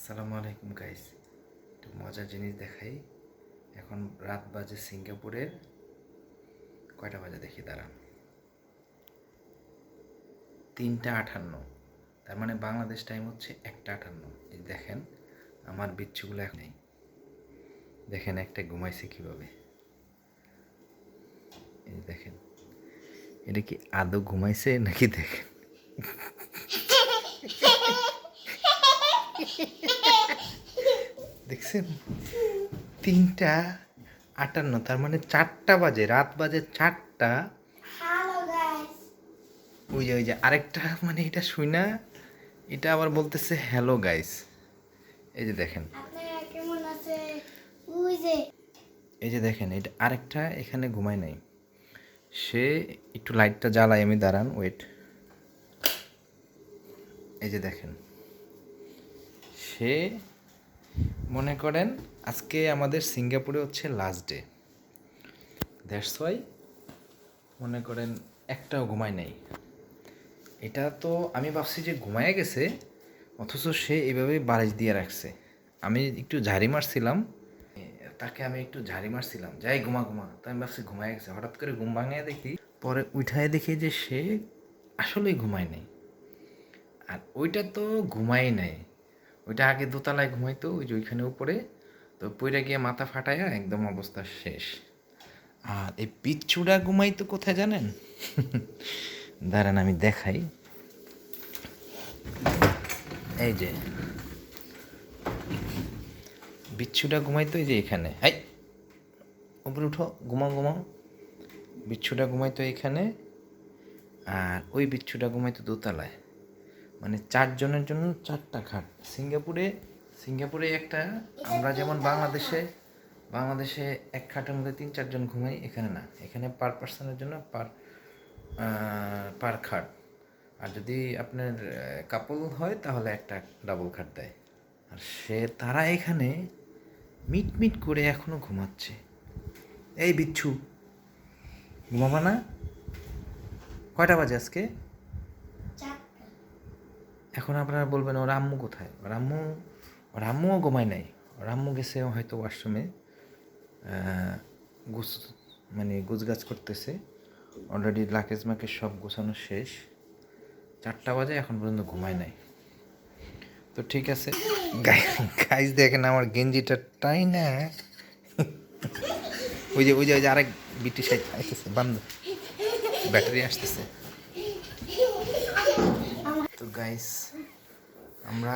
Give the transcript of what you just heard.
আসসালামু আলাইকুম গাইস একটু মজার জিনিস দেখাই। এখন রাত বাজে সিঙ্গাপুরের কয়টা বাজে দেখি, দাঁড়ান। তিনটা আটান্ন তার মানে বাংলাদেশ টাইম হচ্ছে একটা আঠান্ন। এই দেখেন, আমার বিচ্ছুগুলো এখন নেই। দেখেন একটা ঘুমাইছে কীভাবে। এই দেখেন, এটা কি আদৌ ঘুমাইছে নাকি দেখেন। দেখছেন? তিনটা আটান্ন তার মানে চারটা বাজে রাত বাজে চারটা। ওই যে ওই যে আরেকটা মানে এটা শুই না এটা আবার বলতেছে হ্যালো গাইস এই যে দেখেন। এই যে দেখেন এটা আরেকটা এখানে ঘুমায় নাই। সে একটু লাইটটা জ্বালায় আমি দাঁড়ান ওয়েট এই যে দেখেন। সে মনে করেন আজকে আমাদের সিঙ্গাপুরে হচ্ছে লাস্ট ডে দ্যাটস ওয়াই মনে করেন একটাও ঘুমায় নাই। এটা তো আমি ভাবছি যে ঘুমায় গেছে, অথচ সে এভাবে বালিশ দিয়ে রাখছে। আমি একটু ঝাড়ি মারছিলাম, তাকে আমি একটু ঝাড়ি মারছিলাম, যাই ঘুমা ঘুমা। তো আমি ভাবছি ঘুমায় গেছে। হঠাৎ করে ঘুম ভাঙিয়ে দেখি, পরে উঠায় দেখি যে সে আসলেই ঘুমায় নাই। আর ওইটা তো ঘুমাই নাই। ওইটা আগে দোতলায় ঘুমাইতো, ওই যে ওইখানে উপরে। তো পইরা গিয়ে মাথা ফাটায়া একদম অবস্থা শেষ। আর এই পিচ্ছুটা ঘুমাইতো কোথায় জানেন? দাঁড়ান, আমি দেখাই। এই যে। বিচ্ছুটা ঘুমাইতো এই যে এখানে। হাই! উপরে উঠো, ঘুমাও ঘুমাও। বিচ্ছুটা ঘুমাইতো এখানে, আর ওই বিচ্ছুটা ঘুমাইতো দোতলায়। মানে চারজনের জন্য চারটা খাট। সিঙ্গাপুরে সিঙ্গাপুরে একটা, আমরা যেমন বাংলাদেশে বাংলাদেশে এক খাটের মধ্যে তিন চারজন ঘুমাই, এখানে না। এখানে পার পার্সনের জন্য পার পার খাট। আর যদি আপনার কাপল হয়, তাহলে একটা ডাবল খাট দেয়। আর সে, তারা এখানে মিট মিট করে এখনও ঘুমাচ্ছে। এই বিচ্ছু, ঘুমাবা না? কয়টা বাজে আজকে? এখন আপনারা বলবেন ওর আম্মু কোথায়? ওর আম্মু ওর ঘুমায় নাই। ওর আম্মু গেছে হয়তো ওয়াশরুমে গুছ মানে গুছগাছ করতেছে। অলরেডি লাকেজ মাকেজ সব গোছানো শেষ। চারটা বাজে, এখন পর্যন্ত ঘুমায় নাই। তো ঠিক আছে। গাইজ দেখেন আমার গেঞ্জিটা টাই না। ওই যে ওই যে ওই যে আরেক বিটি সাইড আসতেছে বান্ধ ব্যাটারি আসতেছে। গাইস আমরা